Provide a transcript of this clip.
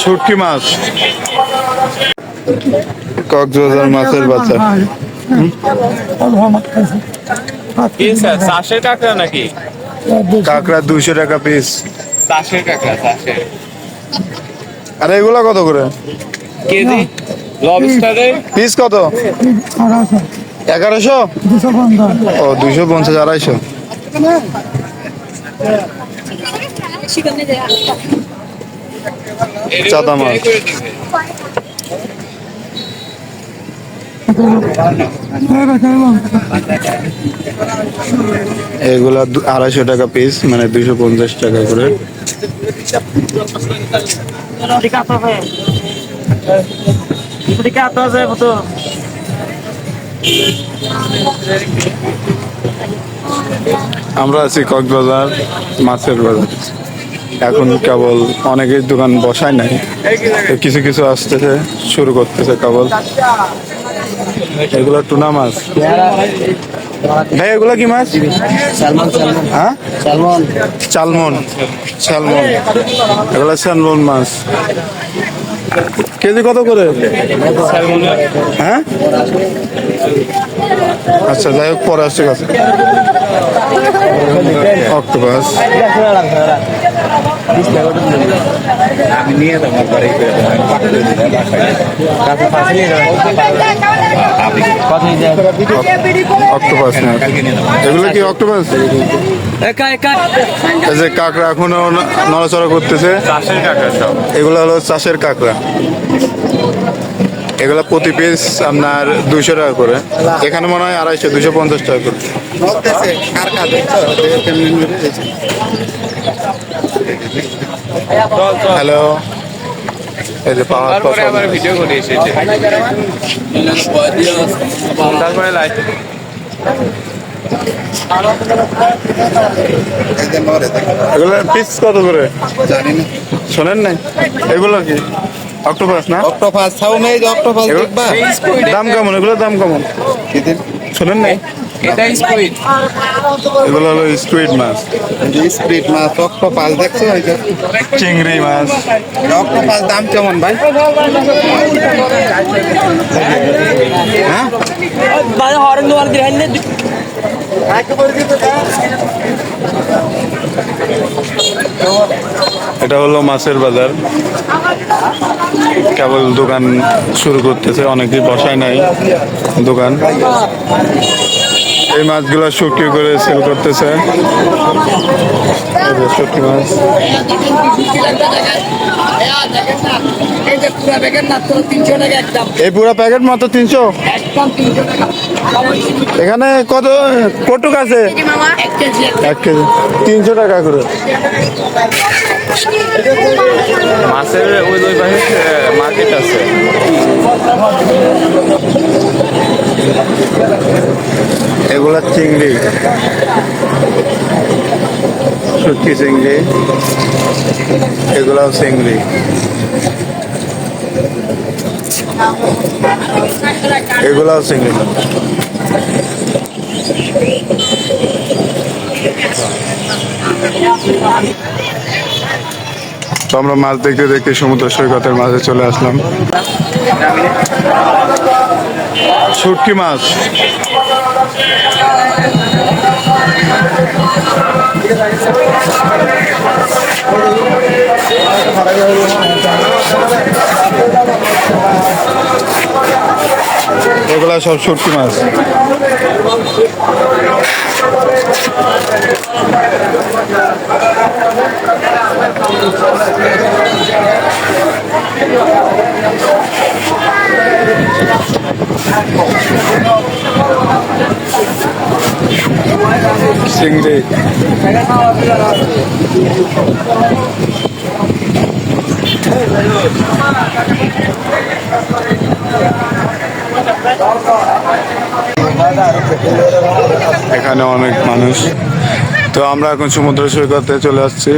শুটকি মাছ কক্সবাজার মাছের বাচ্চা চাষের কাঁকড়া নাকি? কাঁকড়া দুইশো টাকা পিস চাষের কাঁকড়া চাষের। আর এগুলা কত করে? কেজি? লবস্টারের পিস কত? এগারোশো? ও দুইশো পঞ্চাশ আড়াইশো। চাঁদা। এগুলা আড়াইশো টাকা পিস মানে দুইশো পঞ্চাশ টাকা করে আমরা আছি কক্সবাজার, মাছের বাজার এখন কেবল অনেকের দোকান বসায় নাই। কিছু কিছু আসতেছে শুরু করতেছে কেবল। এগুলো টুনা মাছ। ভাই এগুলো কি মাছ? হ্যাঁ? চালমন চালমন এগুলো স্যালমন মাছ। কেজি কত করে? হ্যাঁ? আচ্ছা যাই হোক পরে আসছে কাছে। অক্টোপাস। আমি নিয়ে যাব বাড়ি অক্টোপাস এগুলো কি অক্টোপাস একা একা। এই যে কাঁকড়া এখনও নড়াচড়া করতেছে। চাষের কাঁকড়া সব। এগুলো হলো চাষের কাঁকড়া। এগুলো প্রতি পিস আপনার দুইশো টাকা করে। এখানে মনে হয় আড়াইশো দুশো পঞ্চাশ টাকা করে। হ্যালো এই যে পাহাড় তারপরে আবার ভিডিও করে এসেছে। তারপরে লাইট এগুলো পিস কত করে? শোনেন নাই? এগুলো কি? অক্টোপাস না? অক্টোপাস অক্টোপাস দাম কেমন? এগুলো দাম কেমন? শোনেন নাই? এটা স্কুইড এগুলো হলো স্কুইড মাছ। স্কুইড মাছ অক্টোপাস দেখছ এই চিংড়ি মাছ। অক্টোপাস দাম কেমন ভাই? হ্যাঁ? এটা হলো মাছের বাজার। কেবল দোকান শুরু করতেছে অনেকেই বসায় নাই দোকান। এই মাছগুলো শুকিয়ে করে সেল করতেছে। এই শুটকি মাছ। পুরো প্যাকেট মাত্র তিনশো একদম। তিনশো? টাকা। এখানে কত কটুক আছে? এক কেজি। তিনশো টাকা করে। মাছের ওই ওই পাশে মার্কেট আছে। এগুলা চিংড়ি। শুটকি চিংড়ি। এগুলাও চিংড়ি। এগুলাও চিংড়ি। তো আমরা মাছ দেখতে দেখতে সমুদ্র সৈকতের মাঝে চলে আসলাম। ছুটকি মাছ। এগুলা সব শুটকি মাছ। চিংড়ি। এখানে অনেক মানুষ। তো আমরা এখন সমুদ্র সৈকতে চলে আসছি।